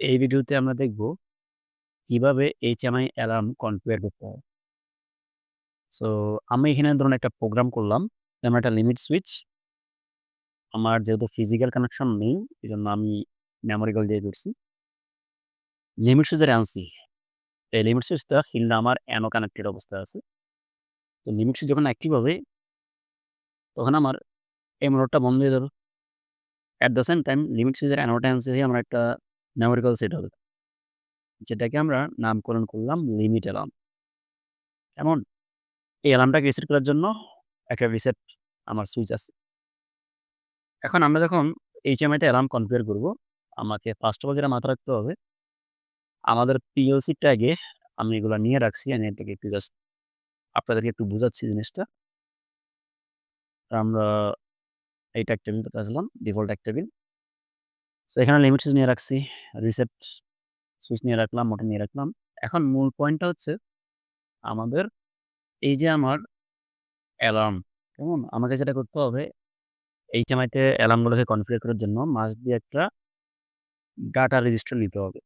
এই ভিডিওতে আমরা দেখব কীভাবে HMI অ্যালার্ম কনফিগার করতে হয়। সো আমি এখানে ধরুন একটা প্রোগ্রাম করলাম। যেমন একটা লিমিট সুইচ আমার যেহেতু ফিজিক্যাল কানেকশন নেই, এই জন্য আমি মেমোরি কল দিয়ে করছি। লিমিট সুইচের আনছি। এই লিমিট সুইচটা কিন্তু আমার অ্যানো কানেক্টেড অবস্থায় আছে। তো লিমিট সুইচ যখন অ্যাক্টিভ হবে তখন আমার এই মোটরটা বন্ধ হয়ে যাবে। At the same time limit সুইচের অ্যানোটা আনছি আমার একটা মেমোরি কল সেট হবে। যেটাকে আমরা নামকরণ করলাম লিমিট অ্যালার্ম। কেমন? এই অ্যালার্মটাকে রিসেট করার জন্য একটা রিসেট আমার সুইচ আছে। এখন আমরা যখন HMI তে অ্যালার্ম কনফিগার করব, আমাকে ফার্স্ট অফ অল যেটা মাথায় রাখতে হবে আমাদের PLC ট্যাগে আমি এগুলো নিয়ে রাখছি। আমি এটাকে একটু জাস্ট আপনাদেরকে একটু বোঝাচ্ছি জিনিসটা। আমরা এই ট্যাগ টেবিলটাতে আসলাম, ডিফল্ট একটা টেবিল। সো এখানে লিমিট সুইচ নিয়ে রাখছি, রিসেট সুইচ নিয়ে রাখলাম, মোটর নিয়ে রাখলাম। এখন মূল পয়েন্টটা হচ্ছে আমাদের এই যে আমার অ্যালার্ম, কেমন? আমাকে যেটা করতে হবে HMI তে অ্যালার্মগুলোকে কনফিগার করার জন্য মাস দিয়ে একটা ডাটা রেজিস্টার নিতে হবে।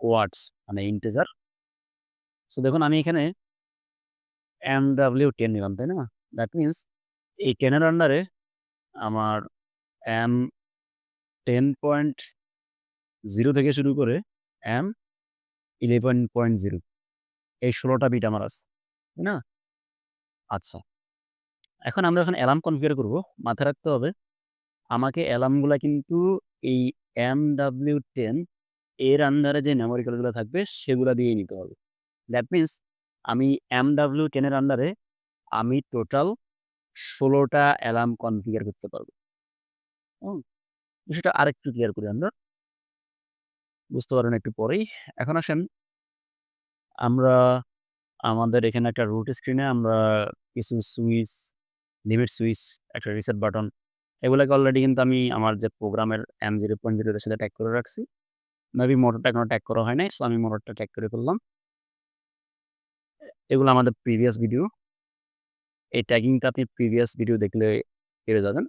ওয়াটস মানে ইন্টেজার সো দেখুন আমি এখানে MW10 নিলাম, তাই না? দ্যাট মিনস এই টেনের আন্ডারে আমার M10.0 থেকে শুরু করে M11.0 এই ১৬ টা বিট আমার আছে। তাই না? আচ্ছা। এখন আমরা এখন অ্যালার্ম কনফিগার করব, মাথায় রাখতে হবে আমাকে অ্যালার্মগুলা কিন্তু এই MW10 এর আন্ডারে যে মেমোরিকালগুলো থাকবে সেগুলা দিয়েই নিতে হবে। দ্যাট মিনস আমি MW10 এর আন্ডারে আমি টোটাল ষোলোটা অ্যালার্ম কনফিগার করতে পারব। বিষয়টা আরেকটু ক্লিয়ার করি আমরা। বুঝতে পারেন একটু পরেই। এখন আসেন আমরা আমাদের এখানে একটা রুট স্ক্রিনে আমরা কিছু সুইচ, লিমিট সুইচ, একটা রিসেট বাটন এগুলাকে অলরেডি কিন্তু আমি আমার যে প্রোগ্রামের M0.0 এর সাথে ট্যাগ করে রাখছি। মেবি মোটরটা এখনও ট্যাগ করা হয় নাই। সো আমি মোটরটা ট্যাগ করে ফেললাম। এগুলো আমাদের প্রিভিয়াস ভিডিও। এই ট্যাগিংটা আপনি প্রিভিয়াস ভিডিও দেখলে পেয়ে যাবেন।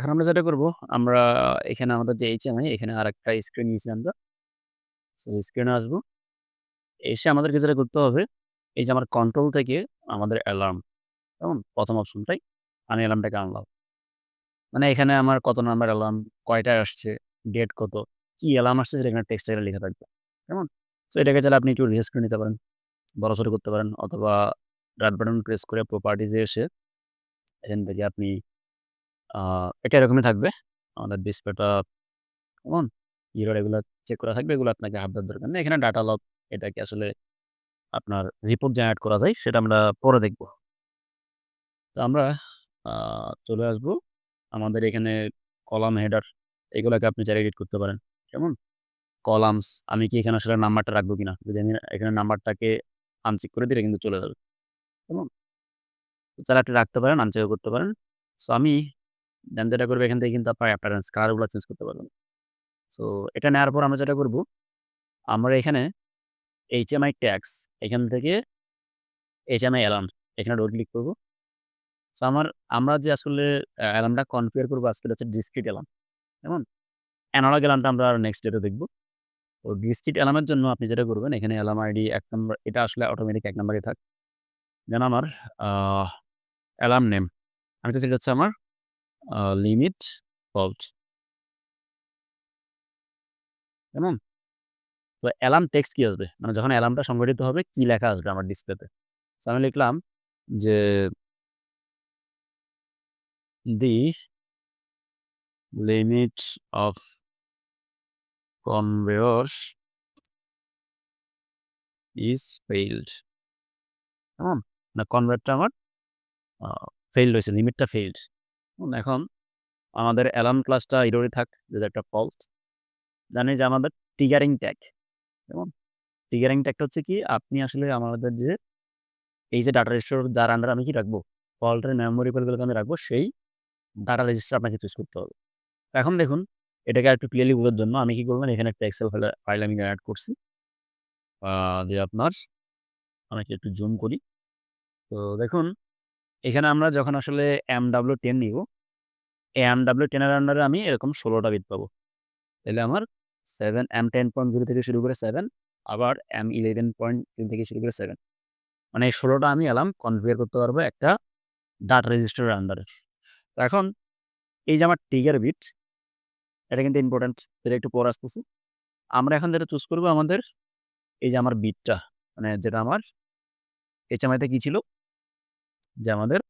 এখন আমরা যেটা করব, আমরা এখানে আমাদের যে HMI এখানে আর একটা স্ক্রিন নিয়েছি আমরা। সো স্ক্রিনে আসব। এসে আমাদেরকে যেটা করতে হবে, এই যে আমার কন্ট্রোল থেকে আমাদের অ্যালার্ম, কেমন? প্রথম অপশনটাই আমি অ্যালার্মটাকে আনলাম। মানে এখানে আমার কত নাম্বার অ্যালার্ম, কয়টায় আসছে, ডেট কত, কি অ্যালার্ম আসছে সেটা এখানে টেক্সট আকারে লেখা থাকবে। কেমন? সো এটাকে চাইলে আপনি একটু রিসার্চ করে নিতে পারেন। বড়-ছোট করতে পারেন অথবা রাইট বাটন প্রেস করে প্রপার্টিজ এসে এখান থেকে আপনি এটা এরকমই থাকবে। আমাদের ডিসপ্লেটা কেমন? এরর এগুলা চেক করা থাকবে। এগুলো আপনাকে হাত দেওয়ার দরকার নেই। এখানে ডাটা লগ এটাকে আসলে আপনার রিপোর্ট জেনারেট করা যায় সেটা আমরা পরে দেখব। তো আমরা চলে আসব। আমাদের এখানে কলাম হেডার এগুলোকে আপনি চাইলে এডিট করতে পারেন। কেমন? কলামস আমি কি এখানে আসলে নাম্বারটা রাখব কিনা? যদি আমি এখানে নাম্বারটাকে আনচেক করে দিলে কিন্তু চলে যাবে। কেমন? চাইলে আপনি রাখতে পারেন, আনচেকও করতে পারেন। সো আমি দেন যেটা করব এখান থেকে কিন্তু আপনার অ্যাপিয়ারেন্স কালারগুলা চেঞ্জ করতে পারবেন। সো এটা নেওয়ার পর আমরা যেটা করব, আমরা এখানে HMI ট্যাক্স এখান থেকে HMI অ্যালার্ম এখানে ডবল ক্লিক করব সো আমার আমরা যে আসলে অ্যা অ্যালার্মটা কনফিগার করব আজকে হচ্ছে ডিসক্রিট অ্যালার্ম। কেমন? এনালগ অ্যালার্মটা আমরা নেক্সট ডেতে দেখব। তো ডিসক্রিট অ্যালার্মের জন্য আপনি যেটা করবেন এখানে অ্যালার্ম আইডি এক নম্বর এটা আসলে অটোমেটিক ১ নাম্বারেই থাক। দেন আমার অ্যালার্ম নেম আমি চাচ্ছি এটা হচ্ছে আমার লিমিট ফল্ট। কেমন? তো অ্যালার্ম টেক্সট কি আসবে? মানে যখন অ্যালার্মটা সংগঠিত হবে কি লেখা আসবে আমার ডিসপ্লেতে? আমি লিখলাম যে দি limit of conveyors is failed. কেমন? না কনভার্টটা আমার ফেইলড হইছে, লিমিটটা ফেইলড। এখন আমাদের অ্যালার্ম ক্লাসটা এররই থাক যদি একটা ফলস। জানি যে আমাদের টিগারিং ট্যাগ, কেমন? টিগারিং ট্যাগটা হচ্ছে কি আপনি আসলে আমাদের যে এই যে ডাটা রেজিস্টার যার আন্ডারে আমি কি রাখব? ফল্টের মেমোরি কলগুলোকে আমি রাখব সেই ডাটা রেজিস্টার আপনাকে চুজ করতে হবে। এখন দেখুন এটাকে আরেকটু ক্লিয়ারলি বোঝার জন্য আমি কি করবেন এখানে একটা এক্সেল ফাইলে ফাইল আমি অ্যাড করছি। যে আপনার আমি একটু জুম করি। তো দেখুন এখানে আমরা যখন আসলে MW10 নিব, এই MW10 এর আন্ডারে আমি এরকম ১৬ টা বিট পাবো। তাইলে আমার 7 M10.0 থেকে শুরু করে সেভেন আবার M11.3 থেকে শুরু করে সেভেন মানে এই ১৬ টা আমি অ্যালার্ম কনফিগার করতে পারব একটা ডাটা রেজিস্টারের আন্ডারে। এখন এই যে আমার টিগার বিট এটা কিন্তু ইম্পোর্টেন্ট এটা একটু পরে আসতেছি। আমরা এখন যেটা চুজ করব আমাদের এই যে আমার বিটটা মানে যেটা আমার HMI তে কি ছিল? যে আমাদের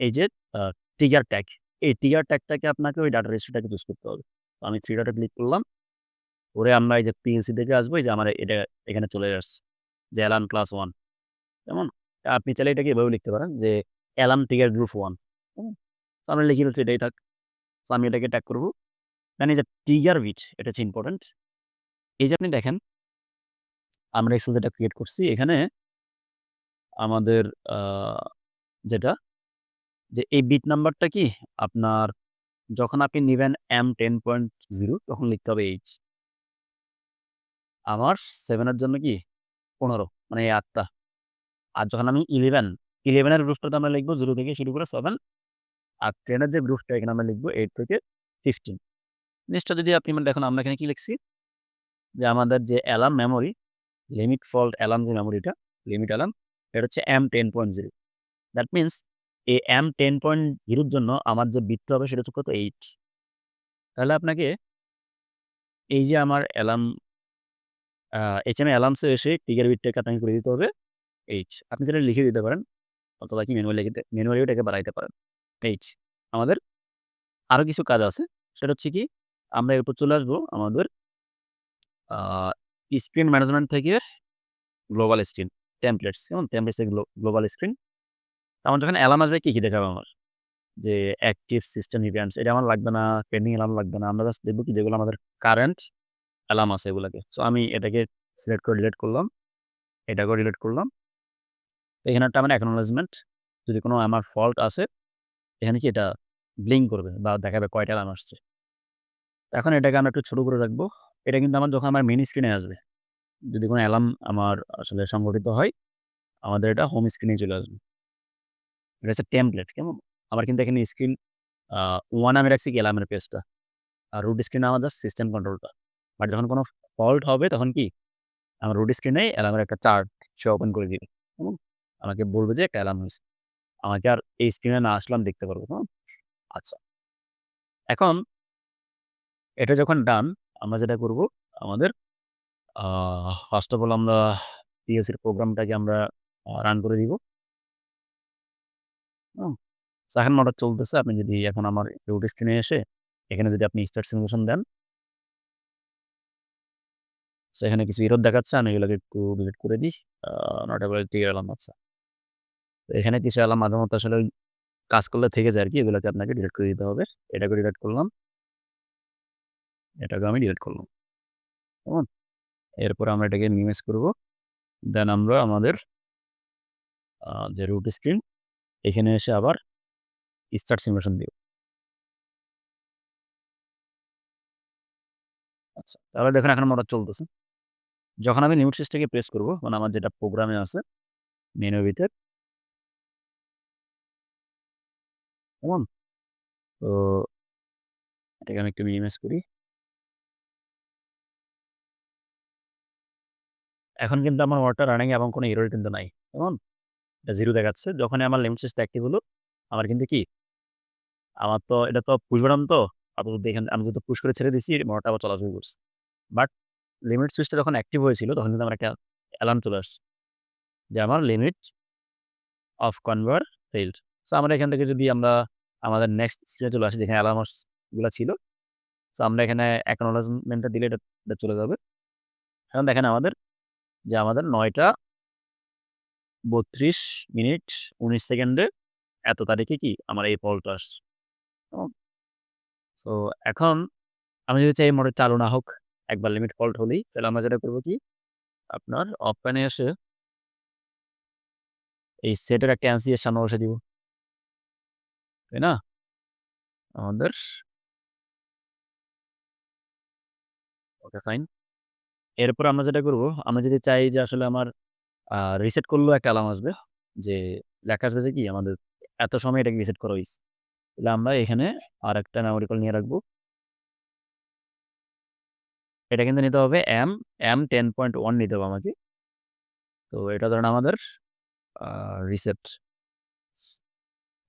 এই যে, আ ট্রিগার ট্যাগ। এই ট্রিগার ট্যাগটাকে আপনাকে ওই ডাটা রেজিস্টারটাকে চুজ করতে হবে। তো আমি থ্রি ডটে ক্লিক করলাম। করে আমরা এই যে পিএনসি থেকে আসব, এই যে আমার এটা এখানে চলে আসছে। যে অ্যালার্ম ক্লাস ওয়ান কেমন? আপনি চাইলে এটাকে এভাবেও লিখতে পারেন, যে অ্যালার্ম টিগার গ্রুপ ওয়ান তো আমরা লিখে ফেলছি এটাই থাক। তো আমি এটাকে ট্যাগ করব এই যে ট্রিগার বিট এটা হচ্ছে ইম্পোর্টেন্ট। এই যে আপনি দেখেন, আমরা এক্সেল যেটা ক্রিয়েট করছি এখানে আমাদের যেটা? যে এই বিট নাম্বারটা কি? আপনার যখন আপনি নিবেন M10.0 তখন লিখতে হবে এইচ আমার সেভেনের জন্য কি? 15 মানে এই ৮ টা। আর যখন আমি 11, 11 এর গ্রুপটাতে আমরা লিখব জিরো থেকে শুরু করে সেভেন আর টেনের যে গ্রুপটা এখানে আমরা লিখব এইট থেকে 15 জিনিসটা যদি আপনি মানে দেখুন আমরা এখানে কি লিখছি? যে আমাদের যে alarm memory, limit fault alarm যে মেমোরিটা, লিমিট অ্যালার্ম এটা হচ্ছে M10.0 দ্যাট মিনস এই এম টেন পয়েন্ট জিরোর জন্য আমার যে বিটটা হবে সেটা হচ্ছে কত? 8 তাহলে আপনাকে এই যে আমার অ্যালার্ম এইচ এম অ্যালার্মসে এসে ট্রিগার বিটটাকে আপনাকে করে দিতে হবে। এইচ আপনি যেটা লিখে দিতে পারেন, অথবা কি ম্যানুয়ালি লিখে ম্যানুয়ালিও এটাকে বাড়াইতে পারেন। এইচ আমাদের আরও কিছু কাজ আছে। সেটা হচ্ছে কি, আমরা এরপর চলে আসব আমাদের স্ক্রিন ম্যানেজমেন্ট থেকে গ্লোবাল স্ক্রিন টেমপ্লেটস কেমন? Templates global screen. আমার যখন অ্যালার্ম আসবে কি, কি দেখাবে আমার? যে অ্যাক্টিভ সিস্টেম ইভেন্টস এটা আমার লাগবে না, পেন্ডিং অ্যালার্ম লাগবে না। আমরা জাস্ট দেখব কি যেগুলো আমাদের কারেন্ট অ্যালার্ম আছে এগুলাকে। সো আমি এটাকে সিলেক্ট করে ডিলিট করলাম। এটাকেও ডিলিট করলাম। এখানে একটা আমার অ্যাকনলেজমেন্ট যদি কোনো আমার ফল্ট আছে এখানে কি এটা ব্লিঙ্ক করবে বা দেখাবে কয়টা অ্যালার্ম আসছে। এখন এটাকে আমরা একটু ছোট করে রাখব। এটা কিন্তু আমার যখন আমার মেইন স্ক্রিনে আসবে। যদি কোনো অ্যালার্ম আমার আসলে সংগঠিত হয়, আমাদের এটা হোম স্ক্রিনেই চলে আসবে। এটা হচ্ছে টেমপ্লেট কেমন? আমার কিন্তু এখানে স্ক্রিন ওয়ান আমি রাখছি কি অ্যালার্মের পেজটা। আর রুট স্ক্রিনে আমার জাস্ট সিস্টেম কন্ট্রোলটা। বাট যখন কোনো ফল্ট হবে তখন কি আমার রুট স্ক্রিনে অ্যালার্মের একটা চার্ট সে ওপেন করে দিবে। কেমন? আমাকে বলবে যে একটা অ্যালার্ম হয়েছে আমাকে আর এই স্ক্রিনে না আসলাম দেখতে পারব, হুম? আচ্ছা। এখন এটা যখন ডান আমরা যেটা করব আমাদের ফার্স্ট অফ অল আমরা PLC এর প্রোগ্রামটাকে আমরা রান করে দিব। হুম? সো এখন মোটর চলতেছে। আপনি যদি এখন আমার রুট স্ক্রিনে এসে এখানে যদি আপনি স্টার্ট সিমুলেশন দেন সো এখানে কিছু এরর দেখাচ্ছে। আমি এগুলোকে একটু ডিলিট করে দিই। নট এবল ট্রিগার অ্যালার্ম আচ্ছা। তো এখানে কিছু অ্যালার্ম মাঝেমধ্যে আসলে ওই কাজ করলে থেকে যায় আর কি, এগুলোকে আপনাকে ডিলিট করে দিতে হবে। এটাকে ডিলিট করলাম। এটাকেও আমি ডিলিট করলাম। কেমন? এরপরে আমরা এটাকে মিনিমাইজ করব। দেন আমরা আমাদের যে রুট স্ক্রিন এখানে এসে আবার স্টার্ট সিমুলেশন দিব। আচ্ছা। তাহলে দেখুন এখন মোটর চলতেছে। যখন আমি লিমিট সুইচটাকে প্রেস করব মানে আমার যেটা প্রোগ্রামে আছে মেনু ভিতর কেমন? তো, এটাকে আমি একটু মিনিমাইজ করি। এখন কিন্তু আমার মোটরটা রানিং এবং কোনো এরর কিন্তু নাই। কেমন? এটা 0 দেখাচ্ছে। যখনই আমার লিমিট সুইচটা অ্যাক্টিভ হলো, আমার কিন্তু কি আমার তো এটা তো পুশ বাটন তো। আপাতত এখানে আমি যেহেতু পুশ করে ছেড়ে দিয়েছি মোটরটা আবার চলা শুরু করছে। বাট লিমিট সুইচটা যখন অ্যাক্টিভ হয়েছিল তখন কিন্তু আমার একটা অ্যালার্ম চলে আসছে। যে আমার limit of conveyor failed. So আমরা এখান থেকে যদি আমরা আমাদের নেক্সট স্ক্রিনে চলে আসি যেখানে অ্যালার্মসগুলা ছিল। সো আমরা এখানে অ্যাকনলেজমেন্টটা দিলে এটা চলে যাবে। এখন দেখেন আমাদের যে আমাদের নয়টা বত্রিশ মিনিট ১৯ সেকেন্ডে এত তারিখে কি আমার এই ফল্টটা আসছে। সো এখন আমি যদি চাই মোটর চালু না হোক, একবার লিমিট ফল্ট হলেই তাহলে আমরা যেটা করব কি আপনার এ এসে এই সেটের একটা এর সামনে বসায় দিব। তাই না? আমাদের ওকে ফাইন। এরপর আমরা যেটা করব, আমরা যদি চাই যে আসলে আমার রিসেট করলেও একটা অ্যালার্ম আসবে। যে লেখা আসবে যে কি আমাদের এত সময় এটাকে রিসেট করা হইছে। তাহলে আমরা এখানে আরেকটা মেমোরি কল নিয়ে রাখব। এটা কিন্তু নিতে হবে M M ten point one নিতে হবে আমাকে। তো এটা ধরেন আমাদের রিসেট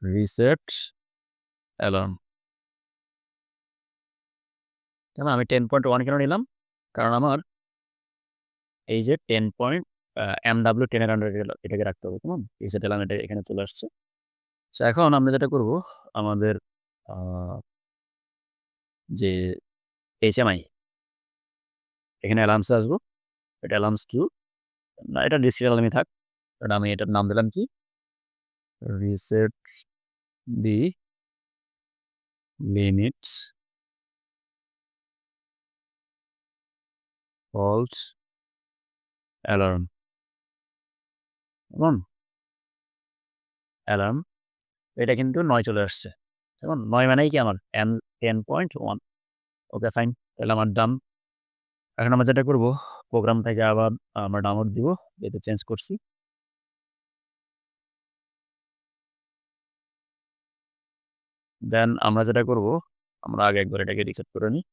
রিসেট অ্যালার্ম। কেন আমি 10.1 কেন নিলাম? কারণ আমার এই যে টেন পয়েন্ট আ MW10 এর আন্ডারে এটাকে রাখতে হবে, কেমন? রিসেট অ্যালার্ম এটা এখানে চলে আসছে। সো এখন আমরা যেটা করব আমাদের যে HMI এখানে অ্যালার্মস আসব। এটা অ্যালার্মস কিউ না এটা ডিসক্রিট অ্যালার্মই থাক। কারণ আমি এটার নাম দিলাম কি? Reset the limits false alarm. কেমন? অ্যালার্ম। এটা কিন্তু নয় চলে আসছে। কেমন? নয় মানেই কি আমার M10.1 ওকে ফাইন। তাহলে আমার ডান। এখন আমরা যেটা করব প্রোগ্রাম থেকে আবার আমরা ডাউনলোড দিব। যেটা চেঞ্জ করছি। দেন আমরা যেটা করব, আমরা আগে একবার এটাকে রিসেট করে নিই।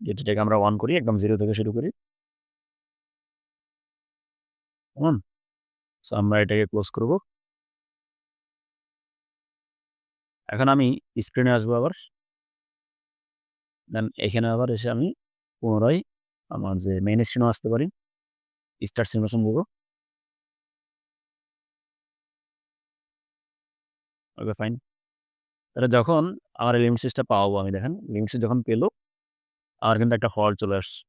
যেটাকে আমরা অন করি একদম জিরো থেকে শুরু করি। কেমন? সো আমরা এটাকে ক্লোজ করব। এখন আমি স্ক্রিনে আসব আবার। দেন এখানে আবার এসে আমি পুনরায় আমার যে মেইন স্ক্রিনেও আসতে পারি। স্টার সিমুলেশন দিব। Okay fine. তাহলে যখন আমার লিমিট সুইচটা পাওয়াবো আমি দেখেন, লিমিট সুইচ যখন পেল, আমার কিন্তু একটা ফল্ট চলে আসছে।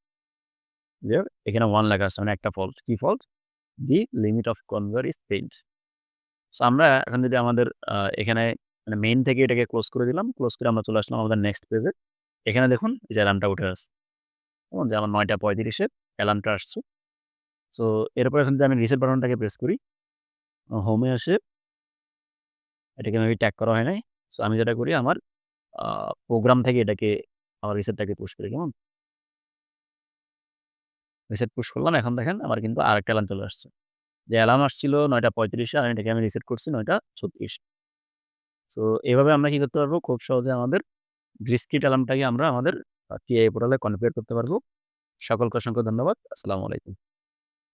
যে এখানে ওয়ান লেখা আছে মানে একটা ফল্ট। কি fault? The limit of convergence failed. So আমরা এখন যদি আমাদের এখানে মানে মেইন থেকে এটাকে ক্লোজ করে দিলাম। ক্লোজ করে আমরা চলে আসলাম আমাদের নেক্সট পেজে। এখানে দেখুন যে অ্যালার্মটা উঠে। কেমন? যে আমার ৯টা ৩৫ এ অ্যালার্মটা আসছে। সো এরপর এখন যদি আমি রিসেট বাটনটাকে প্রেস করি, হোমে আসে এটাকে মেবি ট্যাগ করা হয় নাই। সো আমি যেটা করি আমার প্রোগ্রাম থেকে এটাকে আমার রিসেটটাকে পুশ করি, কেমন? রিসেট পুশ করলাম। এখন দেখেন আমার কিন্তু আরেকটা অ্যালার্ম চলে আসছে। যে অ্যালার্ম আসছিল ৯টা ৩৫ এ আর এটাকে আমি রিসেট করছি ৯টা ৩৬ সো এভাবে আমরা কী করতে পারব? খুব সহজে আমাদের ডিসক্রিট অ্যালার্মটাকে আমরা আমাদের টিআই পোর্টালে কনফিগার করতে পারব। সকলকে অসংখ্য ধন্যবাদ। আসসালামু আলাইকুম।